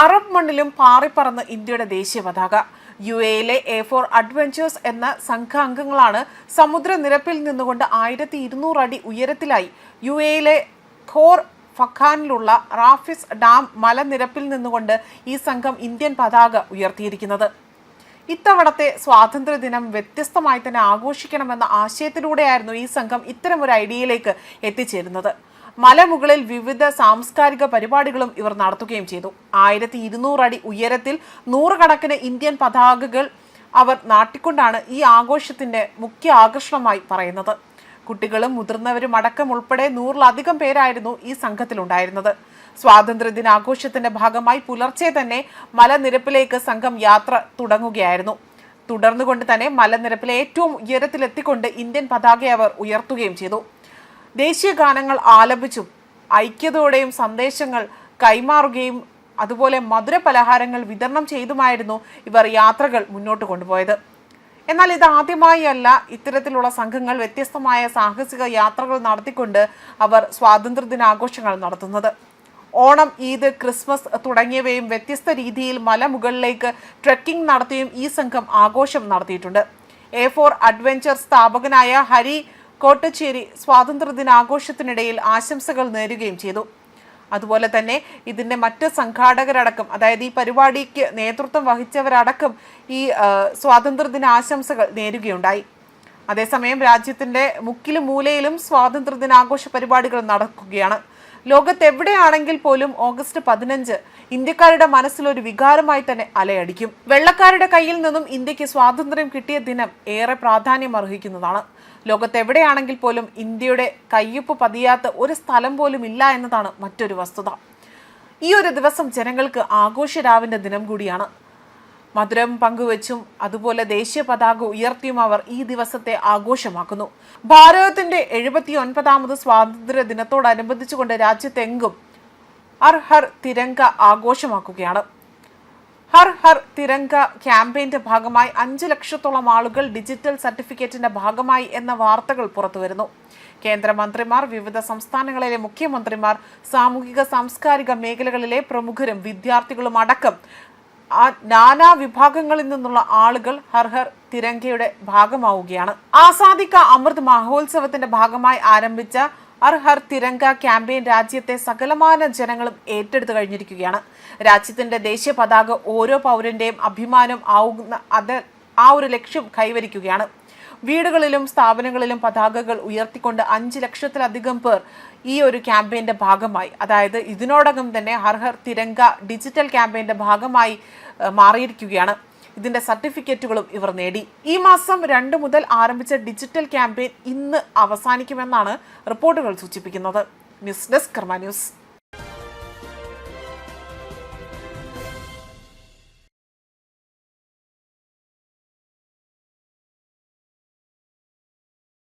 Arab മണ്ണിലും പാറിപ്പറന്ന് ഇന്ത്യയുടെ ദേശീയ പതാക. യു എയിലെ എ ഫോർ അഡ്വഞ്ചേഴ്സ് എന്ന സംഘാംഗങ്ങളാണ് സമുദ്രനിരപ്പിൽ നിന്നുകൊണ്ട് ആയിരത്തി ഇരുന്നൂറ് അടി ഉയരത്തിലായി യു എയിലെ ഖോർ ഫഖാനിലുള്ള റാഫിസ് ഡാം മലനിരപ്പിൽ നിന്നുകൊണ്ട് ഈ സംഘം ഇന്ത്യൻ പതാക ഉയർത്തിയിരിക്കുന്നത്. ഇത്തവണത്തെ സ്വാതന്ത്ര്യദിനം വ്യത്യസ്തമായി തന്നെ ആഘോഷിക്കണമെന്ന ആശയത്തിലൂടെയായിരുന്നു ഈ സംഘം ഇത്തരം ഒരു ഐഡിയയിലേക്ക് എത്തിച്ചേരുന്നത്. മലമുകളിൽ വിവിധ സാംസ്കാരിക പരിപാടികളും ഇവർ നടത്തുകയും ചെയ്തു. ആയിരത്തി അടി ഉയരത്തിൽ നൂറുകണക്കിന് ഇന്ത്യൻ പതാകകൾ അവർ നാട്ടിക്കൊണ്ടാണ് ഈ ആഘോഷത്തിന്റെ മുഖ്യ ആകർഷണമായി പറയുന്നത്. കുട്ടികളും മുതിർന്നവരും അടക്കം ഉൾപ്പെടെ നൂറിലധികം പേരായിരുന്നു ഈ സംഘത്തിലുണ്ടായിരുന്നത്. സ്വാതന്ത്ര്യദിനാഘോഷത്തിന്റെ ഭാഗമായി പുലർച്ചെ തന്നെ മലനിരപ്പിലേക്ക് സംഘം യാത്ര തുടങ്ങുകയായിരുന്നു. തുടർന്നുകൊണ്ട് തന്നെ മലനിരപ്പിലെ ഏറ്റവും ഉയരത്തിലെത്തിക്കൊണ്ട് ഇന്ത്യൻ പതാക അവർ ഉയർത്തുകയും ചെയ്തു. ദേശീയ ഗാനങ്ങൾ ആലപിച്ചും ഐക്യതയോടെയും സന്ദേശങ്ങൾ കൈമാറുകയും അതുപോലെ മധുര പലഹാരങ്ങൾ വിതരണം ചെയ്തുമായിരുന്നു ഇവർ യാത്രകൾ മുന്നോട്ട് കൊണ്ടുപോയത്. എന്നാൽ ഇത് ആദ്യമായി അല്ല ഇത്തരത്തിലുള്ള സംഘങ്ങൾ വ്യത്യസ്തമായ സാഹസിക യാത്രകൾ നടത്തിക്കൊണ്ട് അവർ സ്വാതന്ത്ര്യദിനാഘോഷങ്ങൾ നടത്തുന്നത്. ഓണം ഈദ് ക്രിസ്മസ് തുടങ്ങിയവയും വ്യത്യസ്ത രീതിയിൽ മലമുകളിലേക്ക് ട്രെക്കിംഗ് നടത്തിയും ഈ സംഘം ആഘോഷം നടത്തിയിട്ടുണ്ട്. എ ഫോർ അഡ്വഞ്ചർ സ്ഥാപകനായ ഹരി കോട്ടച്ചേരി സ്വാതന്ത്ര്യദിനാഘോഷത്തിനിടയിൽ ആശംസകൾ നേരുകയും ചെയ്തു. അതുപോലെ തന്നെ ഇതിന്റെ മറ്റ് സംഘാടകരടക്കം അതായത് ഈ പരിപാടിക്ക് നേതൃത്വം വഹിച്ചവരടക്കം ഈ സ്വാതന്ത്ര്യദിന ആശംസകൾ നേരുകയുണ്ടായി. അതേസമയം രാജ്യത്തിന്റെ മുക്കിലും മൂലയിലും സ്വാതന്ത്ര്യദിനാഘോഷ പരിപാടികൾ നടക്കുകയാണ്. ലോകത്ത് എവിടെയാണെങ്കിൽ പോലും ഓഗസ്റ്റ് പതിനഞ്ച് ഇന്ത്യക്കാരുടെ മനസ്സിൽ ഒരു വികാരമായി തന്നെ അലയടിക്കും. വെള്ളക്കാരുടെ കയ്യിൽ നിന്നും ഇന്ത്യയ്ക്ക് സ്വാതന്ത്ര്യം കിട്ടിയ ദിനം ഏറെ പ്രാധാന്യം അർഹിക്കുന്നതാണ് ലോകത്തെവിടെയാണെങ്കിൽ പോലും ഇന്ത്യയുടെ കയ്യൊപ്പ് പതിയാത്ത ഒരു സ്ഥലം പോലും ഇല്ല എന്നതാണ് മറ്റൊരു വസ്തുത. ഈ ഒരു ദിവസം ജനങ്ങൾക്ക് ആഘോഷരാവിന്റെ ദിനം കൂടിയാണ്. മധുരം പങ്കുവച്ചും അതുപോലെ ദേശീയ പതാക ഉയർത്തിയും അവർ ഈ ദിവസത്തെ ആഘോഷമാക്കുന്നു. ഭാരതത്തിന്റെ എഴുപത്തി ഒൻപതാമത് സ്വാതന്ത്ര്യ ദിനത്തോടനുബന്ധിച്ചുകൊണ്ട് രാജ്യത്തെങ്കും ഹർ ഹർ തിരങ്ക ആഘോഷമാക്കുകയാണ്. ഹർ ഹർ തിരങ്ക ക്യാമ്പയിന്റെ ഭാഗമായി അഞ്ച് ലക്ഷത്തോളം ആളുകൾ ഡിജിറ്റൽ സർട്ടിഫിക്കറ്റിന്റെ ഭാഗമായി എന്ന വാർത്തകൾ പുറത്തുവരുന്നു. കേന്ദ്രമന്ത്രിമാർ വിവിധ സംസ്ഥാനങ്ങളിലെ മുഖ്യമന്ത്രിമാർ സാമൂഹിക സാംസ്കാരിക മേഖലകളിലെ പ്രമുഖരും വിദ്യാർത്ഥികളും അടക്കം ആ നാനാ വിഭാഗങ്ങളിൽ നിന്നുള്ള ആളുകൾ ഹർഹർ ഹർ തിരങ്കയുടെ ഭാഗമാവുകയാണ്. ആസാദിക്ക അമൃത് മഹോത്സവത്തിന്റെ ഭാഗമായി ആരംഭിച്ച ഹർ ഹർ തിരങ്ക ക്യാമ്പയിൻ രാജ്യത്തെ സകലമാന ജനങ്ങളും ഏറ്റെടുത്തു കഴിഞ്ഞിരിക്കുകയാണ്. രാജ്യത്തിന്റെ ദേശീയ പതാക ഓരോ പൗരന്റെയും അഭിമാനം ആവുന്ന അത് ആ ഒരു ലക്ഷ്യം കൈവരിക്കുകയാണ്. വീടുകളിലും സ്ഥാപനങ്ങളിലും പതാകകൾ ഉയർത്തിക്കൊണ്ട് അഞ്ച് ലക്ഷത്തിലധികം പേർ ഈ ഒരു ക്യാമ്പയിന്റെ ഭാഗമായി. അതായത് ഇതിനോടകം തന്നെ ഹർ ഹർ തിരങ്ക ഡിജിറ്റൽ ക്യാമ്പയിന്റെ ഭാഗമായി മാറിയിരിക്കുകയാണ്. ഇതിന്റെ സർട്ടിഫിക്കറ്റുകളും ഇവർ നേടി. ഈ മാസം രണ്ട് മുതൽ ആരംഭിച്ച ഡിജിറ്റൽ ക്യാമ്പയിൻ ഇന്ന് അവസാനിക്കുമെന്നാണ് റിപ്പോർട്ടുകൾ സൂചിപ്പിക്കുന്നത്. News desk Karma news.